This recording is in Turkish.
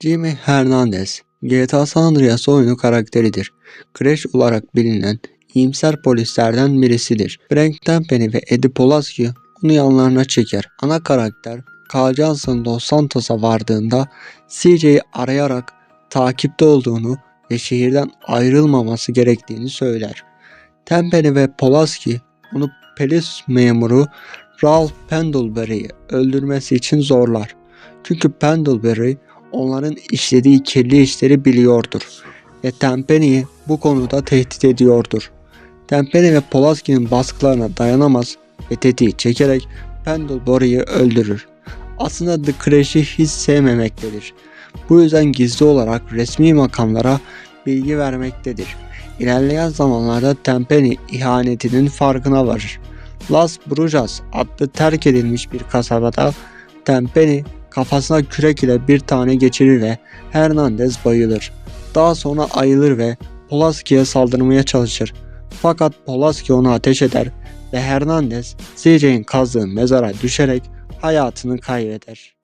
Jimmy Hernandez, GTA San Andreas oyunu karakteridir. Crash olarak bilinen iyimser polislerden birisidir. Frank Tenpenny ve Eddie Pulaski onu yanlarına çeker. Ana karakter Carl Johnson Dos Santos'a vardığında CJ'yi arayarak takipte olduğunu ve şehirden ayrılmaması gerektiğini söyler. Tenpenny ve Pulaski onu polis memuru Ralph Pendlebury'yi öldürmesi için zorlar. Çünkü Pendlebury onların işlediği kirli işleri biliyordur ve Tenpenny'yi bu konuda tehdit ediyordur. Tenpenny ve Pulaski'nin baskılarına dayanamaz ve tetiği çekerek Pendlebury'yi öldürür. Aslında The Crash'i hiç sevmemektedir. Bu yüzden gizli olarak resmi makamlara bilgi vermektedir. İlerleyen zamanlarda Tenpenny ihanetinin farkına varır. Las Brujas adlı terk edilmiş bir kasabada Tenpenny kafasına kürek ile bir tane geçirir ve Hernandez bayılır. Daha sonra ayılır ve Pulaski'ye saldırmaya çalışır. Fakat Pulaski onu ateş eder ve Hernandez CJ'in kazdığı mezara düşerek hayatını kaybeder.